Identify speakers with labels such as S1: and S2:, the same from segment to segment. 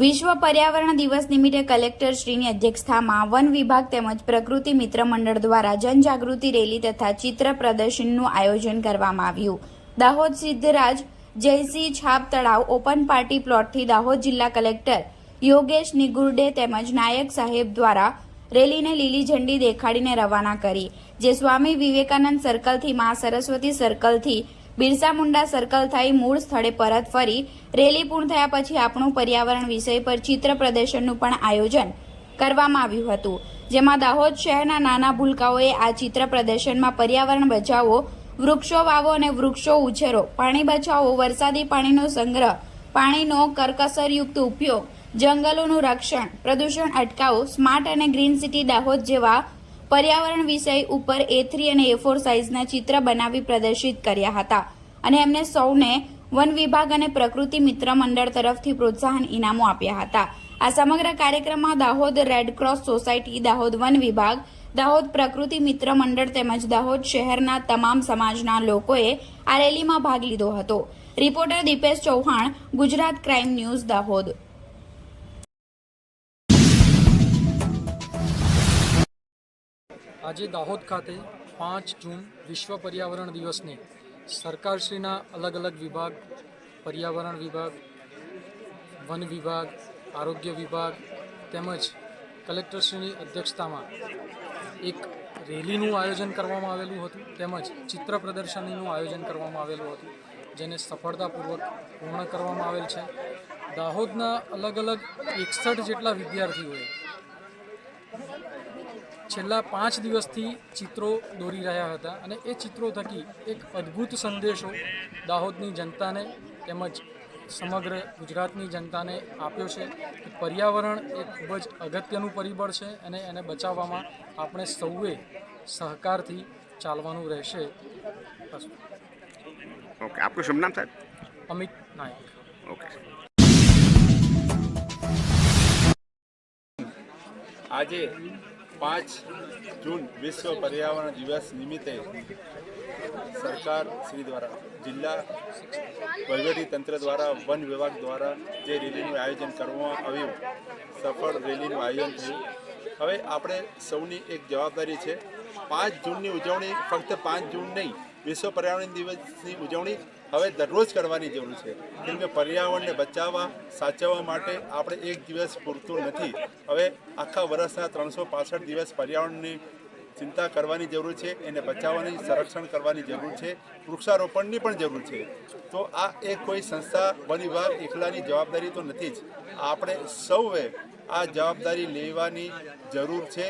S1: વિશ્વ પર્યાવરણ દિવસ નિમિત્તે કલેક્ટર શ્રીની અધ્યક્ષતામાં વન વિભાગ તેમજ પ્રકૃતિ મિત્ર મંડળ દ્વારા જનજાગૃતિ રેલી તથા ચિત્ર પ્રદર્શનનું આયોજન કરવામાં આવ્યું. દાહોદ સિદ્ધરાજ, જયસિંહ છાપ તળાવ ઓપન પાર્ટી પ્લોટથી દાહોદ જિલ્લા કલેક્ટર યોગેશ નિગુરડે તેમજ નાયક સાહેબ દ્વારા રેલીને લીલી ઝંડી દેખાડીને રવાના કરી, જે સ્વામી વિવેકાનંદ સર્કલથી મા સરસ્વતી સર્કલથી બિરસા મુંડા સર્કલ થઈ મૂળ સ્થળે પરત ફરી રેલી પૂર્ણ થયા પછી આપણું પર્યાવરણ વિષય પર ચિત્ર પ્રદર્શનનું પણ આયોજન કરવામાં આવ્યું હતું. જેમાં દાહોદ શહેરના નાના ભૂલકાઓએ આ ચિત્ર પ્રદર્શનમાં પર્યાવરણ બચાવો, વૃક્ષો વાવો અને વૃક્ષો ઉછેરો, પાણી બચાવો, વરસાદી પાણીનો સંગ્રહ, પાણીનો કરકસરયુક્ત ઉપયોગ, જંગલોનું રક્ષણ, પ્રદૂષણ અટકાવો, સ્માર્ટ અને ગ્રીન સિટી દાહોદ જેવા પર્યાવરણ વિષય ઉપર એ થ્રી અને એ ફોર સાઇઝના ચિત્ર બનાવી પ્રદર્શિત કર્યા હતા અને એમને સૌને વન વિભાગ અને પ્રકૃતિ મિત્ર મંડળ તરફથી પ્રોત્સાહન ઇનામો આપ્યા હતા. આ સમગ્ર કાર્યક્રમમાં Dahod Red Cross society Dahod one વિભાગ, દાહોદ પ્રકૃતિ મિત્ર મંડળ તેમજ દાહોદ શહેરના તમામ સમાજના લોકોએ આ રેલીમાં ભાગ લીધો હતો. Reporter Dipesh Chauhan, Gujarat crime news Dahod.
S2: આજે દાહોદ ખાતે પાંચ જૂન વિશ્વ પર્યાવરણ દિવસને સરકારશ્રીના અલગ અલગ વિભાગ, પર્યાવરણ વિભાગ, વન વિભાગ, આરોગ્ય વિભાગ તેમજ કલેક્ટરશ્રીની અધ્યક્ષતામાં એક રેલીનું આયોજન કરવામાં આવેલું હતું તેમજ ચિત્ર પ્રદર્શનીનું આયોજન કરવામાં આવેલું હતું, જેને સફળતાપૂર્વક પૂર્ણ કરવામાં આવેલ છે. દાહોદના અલગ અલગ એકસઠ જેટલા વિદ્યાર્થીઓએ છેલ્લા પાંચ દિવસથી ચિત્રો દોરી રહ્યા હતા અને એ ચિત્રો થકી એક અદ્ભુત સંદેશો દાહોદની જનતાને તેમજ સમગ્ર ગુજરાતની જનતાને આપ્યો છે કે પર્યાવરણ એ ખૂબ જ અગત્યનું પરિબળ છે અને એને બચાવવામાં આપણે સૌએ સહકારથી ચાલવાનું રહેશે.
S3: ઓકે આપનું શુભ નામ સાહેબ?
S2: અમિત નાયક.
S3: ઓકે
S4: આજે પાંચ જૂન વિશ્વ પર્યાવરણ દિવસ નિમિત્તે સરકાર શ્રી દ્વારા જિલ્લા તંત્ર દ્વારા, વન વિભાગ દ્વારા જે રેલીનું આયોજન કરવામાં આવ્યું, સફળ રેલીનું આયોજન થયું. હવે આપણે સૌની એક જવાબદારી છે, પાંચ જૂનની ઉજવણી ફક્ત પાંચ જૂન નહીં, વિશ્વ પર્યાવરણ દિવસની ઉજવણી હવે દરરોજ કરવાની જરૂર છે. કેમ કે પર્યાવરણને બચાવવા, સાચવવા માટે આપણે એક દિવસ પૂરતું નથી. હવે આખા વર્ષના ત્રણસો દિવસ પર્યાવરણની ચિંતા કરવાની જરૂર છે, એને બચાવવાની, સંરક્ષણ કરવાની જરૂર છે, વૃક્ષારોપણની પણ જરૂર છે. તો આ એક કોઈ સંસ્થા વન વિભાગ એકલાની જવાબદારી તો નથી જ. આપણે સૌએ આ જવાબદારી લેવાની જરૂર છે.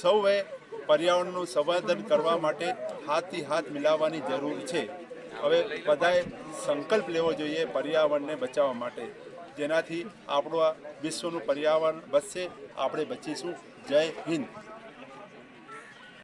S4: સૌએ પર્યાવરણનું સંવર્ધન કરવા માટે હાથથી હાથ મિલાવવાની જરૂર છે. હવે બધાએ સંકલ્પ લેવો જોઈએ પર્યાવરણને બચાવવા માટે. જેનાથી આપણું આ વિશ્વનું પર્યાવરણ બચશે, આપણે બચીશું. જય હિન્દ.